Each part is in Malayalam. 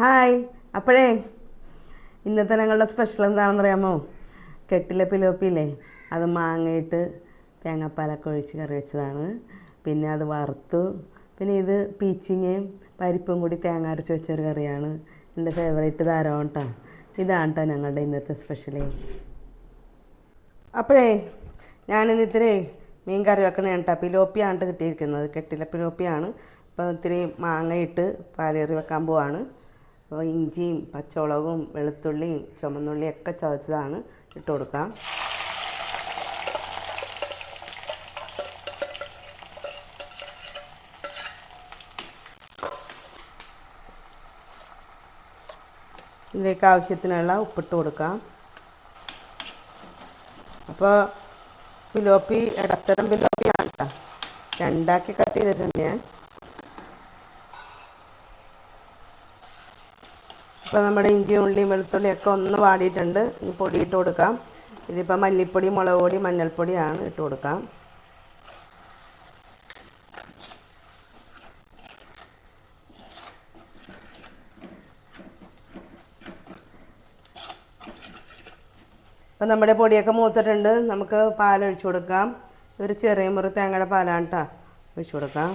ഹായ് അപ്പോഴേ. ഇന്നത്തെ ഞങ്ങളുടെ സ്പെഷ്യൽ എന്താണെന്ന് അറിയാമോ കെട്ടിലെ പിലോപ്പിയില്ലേ? അത് മാങ്ങയിട്ട് തേങ്ങാപ്പാലൊക്കെ ഒഴിച്ച് കറി വെച്ചതാണ്. പിന്നെ അത് വറുത്തു. പിന്നെ ഇത് പീച്ചിങ്ങയും പരിപ്പും കൂടി തേങ്ങ അരച്ച് വെച്ചൊരു കറിയാണ്. എന്റെ ഫേവറേറ്റ് താരമാണ് കേട്ടോ ഇതാണ് കേട്ടോ ഞങ്ങളുടെ ഇന്നത്തെ സ്പെഷ്യലേ അപ്പോഴേ ഞാനിന്ന് ഇത്തിരി മീൻ കറി വെക്കണേ കേട്ടോ പിലോപ്പിയാണ് കിട്ടിയിരിക്കുന്നത്. കെട്ടിലെ പിലോപ്പിയാണ്. അപ്പോൾ ഇത്തിരി മാങ്ങയിട്ട് പാലേറി വെക്കാൻ പോവാണ്. അപ്പോൾ ഇഞ്ചിയും പച്ചമുളകും വെളുത്തുള്ളിയും ചുമന്നുള്ളിയും ഒക്കെ ചതച്ചതാണ് ഇട്ട് കൊടുക്കാം ഇതിലേക്ക് ആവശ്യത്തിനുള്ള ഉപ്പിട്ട് കൊടുക്കാം അപ്പോൾ പിലോപ്പി ഇടത്തരം പിലോപ്പിയാണ് കേട്ടോ. രണ്ടാക്കി കട്ട് ചെയ്തിട്ടുണ്ട് ഞാൻ. ഇപ്പോൾ നമ്മുടെ ഇഞ്ചിയും ഉള്ളിയും വെളുത്തുള്ളിയൊക്കെ ഒന്ന് വാടിയിട്ടുണ്ട്. ഇനി പൊടി ഇട്ട് കൊടുക്കാം. ഇതിപ്പോൾ മല്ലിപ്പൊടി മുളക് പൊടി മഞ്ഞൾപ്പൊടിയാണ് ഇട്ട് കൊടുക്കാം. അപ്പം നമ്മുടെ പൊടിയൊക്കെ മൂത്തിട്ടുണ്ട്. നമുക്ക് പാലൊഴിച്ചു കൊടുക്കാം. ഒരു ചെറിയ മുറി തേങ്ങയുടെ പാലാണ് കേട്ടോ ഒഴിച്ചു കൊടുക്കാം.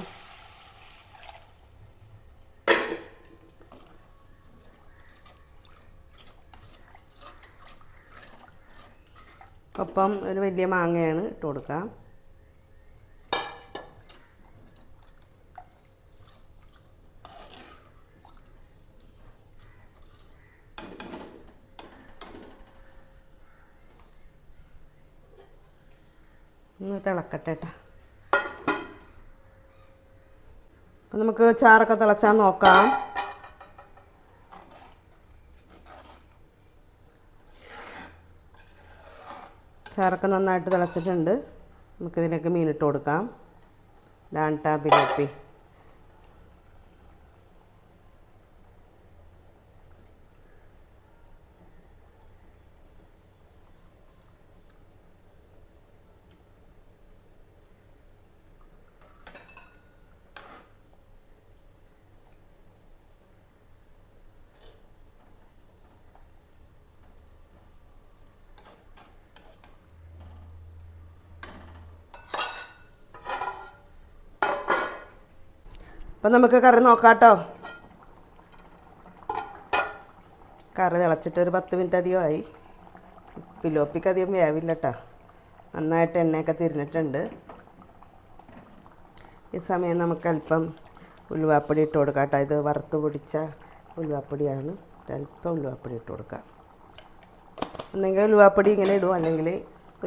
ഒപ്പം ഒരു വലിയ മാങ്ങയാണ് ഇട്ട് കൊടുക്കാം. ഒന്ന് തിളക്കട്ടെ കേട്ടോ നമുക്ക് ചാറൊക്കെ തിളച്ചാൽ നോക്കാം. ചാറൊക്കെ നന്നായിട്ട് തിളച്ചിട്ടുണ്ട്. നമുക്കിതിലേക്ക് മീനിട്ട് കൊടുക്കാം. ഇതാണ് ടാ പിലോപ്പി അപ്പം നമുക്ക് കറി നോക്കാട്ടോ. കറി തിളച്ചിട്ട് ഒരു പത്ത് മിനിറ്റ് അധികമായി പിലോപ്പിക്ക് അധികം വേവില്ല കേട്ടോ നന്നായിട്ട് എണ്ണയൊക്കെ തിരിഞ്ഞിട്ടുണ്ട്. ഈ സമയം നമുക്ക് അല്പം ഉലുവാപ്പൊടി ഇട്ട് കൊടുക്കാം കേട്ടോ ഇത് വറുത്ത് പൊടിച്ച ഉലുവാപ്പൊടിയാണ്. അല്പം ഉലുവാപ്പൊടി ഇട്ട് കൊടുക്കാം. ഒന്നെങ്കിൽ ഉലുവാപ്പൊടി ഇങ്ങനെ ഇടും. അല്ലെങ്കിൽ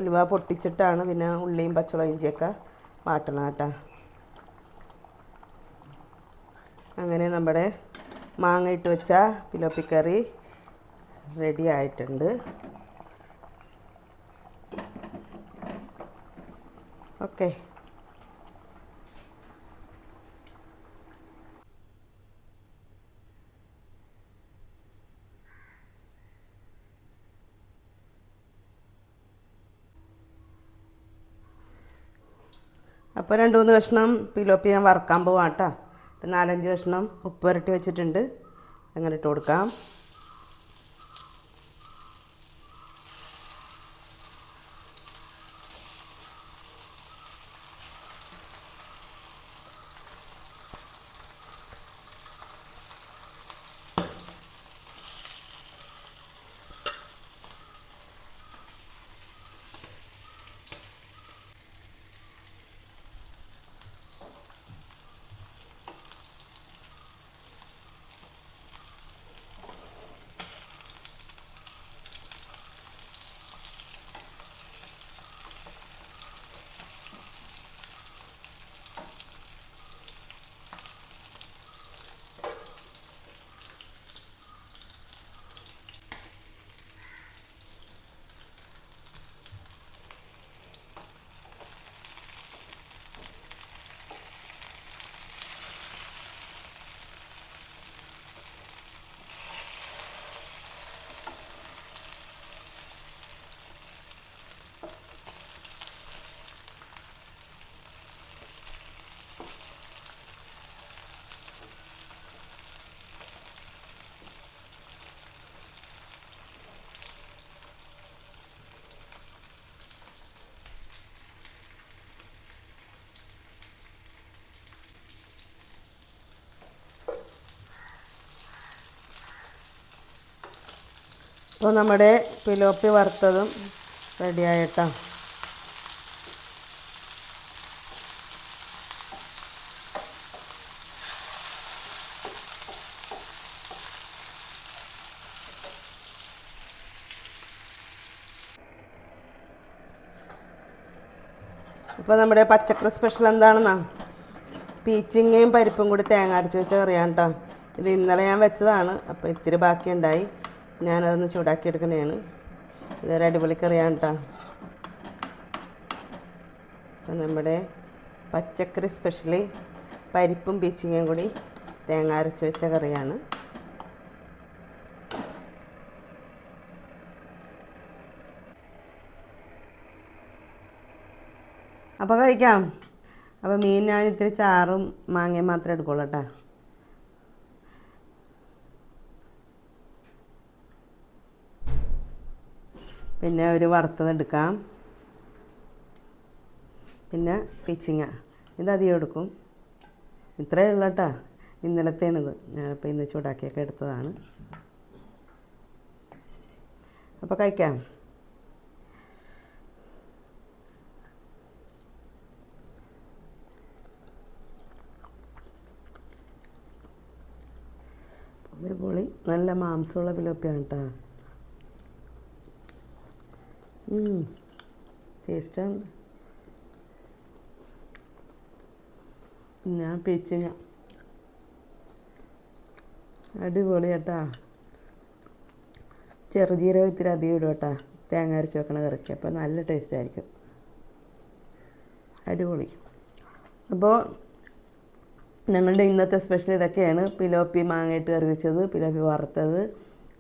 ഉലുവ പൊട്ടിച്ചിട്ടാണ് പിന്നെ ഉള്ളിയും പച്ചമുളക് ഇഞ്ചിയൊക്കെ വാട്ടണം കേട്ടോ. അങ്ങനെ നമ്മുടെ മാങ്ങ ഇട്ട് വെച്ച പിലോപ്പിക്കറി റെഡി ആയിട്ടുണ്ട്. ഓക്കെ അപ്പോൾ രണ്ട് മൂന്ന് കഷ്ണം പിലോപ്പി ഞാൻ വറുക്കാൻ പോവാം കേട്ടോ നാലഞ്ച് കഷ്ണം ഉപ്പ് പുരട്ടി വെച്ചിട്ടുണ്ട്. അങ്ങനെ ഇട്ട് കൊടുക്കാം. അപ്പോൾ നമ്മുടെ പിലോപ്പി വറുത്തതും റെഡിയായിട്ടോ ഇപ്പോൾ നമ്മുടെ പച്ചക്കറി സ്പെഷ്യൽ എന്താണെന്നാ? പീച്ചിങ്ങയും പരിപ്പും കൂടി തേങ്ങ അരച്ച് വെച്ച കറിയാണ് കേട്ടോ ഇത് ഇന്നലെ ഞാൻ വെച്ചതാണ് അപ്പോൾ ഇത്തിരി ബാക്കിയുണ്ടായി. ഞാനതൊന്ന് ചൂടാക്കി എടുക്കണതാണ് ഇതൊരു അടിപൊളി കറിയാണ് കേട്ടോ അപ്പം നമ്മുടെ പച്ചക്കറി സ്പെഷ്യലി പരിപ്പും പീച്ചിങ്ങയും കൂടി തേങ്ങ അരച്ച് വെച്ച കറിയാണ്. അപ്പോൾ കഴിക്കാം. അപ്പോൾ മീൻ ഞാൻ ഇത്തിരി ചാറും മാങ്ങയും മാത്രമേ എടുക്കുള്ളൂ കേട്ടോ പിന്നെ ഒരു വറുത്തത് എടുക്കാം. പിന്നെ പിച്ചിങ്ങ. ഇത് അധികം എടുക്കും. ഇത്രയേ ഉള്ളൂ കേട്ടോ. ഇന്നലത്തേണിത്. ഞാനിപ്പോൾ ഇന്ന് ചൂടാക്കിയൊക്കെ എടുത്തതാണ്. അപ്പോൾ കഴിക്കാം. പൊളി. നല്ല മാംസമുള്ള പിലോപ്പിയാണ് കേട്ടോ. ടേസ്റ്റാണ്. ഞാൻ പിച്ചിങ്ങ അടിപൊളി കേട്ടാ. ചെറുജീരകം ഇത്തിരി അധികം ഇടും കേട്ടാ. തേങ്ങ അരച്ച് വെക്കണ കറിക്ക്. അപ്പോൾ നല്ല ടേസ്റ്റ് ആയിരിക്കും. അടിപൊളി. അപ്പോൾ ഞങ്ങളുടെ ഇന്നത്തെ സ്പെഷ്യൽ ഇതൊക്കെയാണ്. പിലോപ്പി മാങ്ങയിട്ട് കറി വെച്ചത് പിലോപ്പി വറുത്തത്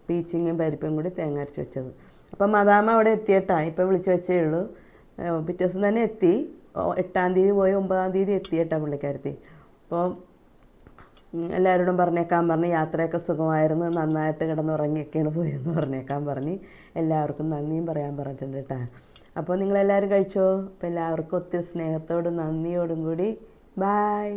പീച്ചിങ്ങും പരിപ്പും കൂടി തേങ്ങ അരച്ച് വെച്ചത്. അപ്പം മദാമ അവിടെ എത്തിയിട്ടാ. ഇപ്പോൾ വിളിച്ചു വെച്ചേ ഉള്ളൂ. പിറ്റേ ദിവസം തന്നെ എത്തി. എട്ടാം തീയതി പോയി ഒമ്പതാം തീയതി എത്തിയിട്ടാ പുള്ളിക്കാരത്തി. അപ്പോൾ എല്ലാവരോടും പറഞ്ഞേക്കാൻ പറഞ്ഞ് യാത്രയൊക്കെ സുഖമായിരുന്നു. നന്നായിട്ട് കിടന്നുറങ്ങിയൊക്കെയാണ് പോയെന്ന് പറഞ്ഞേക്കാൻ പറഞ്ഞ് എല്ലാവർക്കും നന്ദിയും പറയാൻ പറഞ്ഞിട്ടുണ്ട് കേട്ടോ. അപ്പോൾ നിങ്ങളെല്ലാവരും കഴിച്ചോ? അപ്പോൾ എല്ലാവർക്കും ഒത്തിരി സ്നേഹത്തോടും നന്ദിയോടും കൂടി. ബായ്.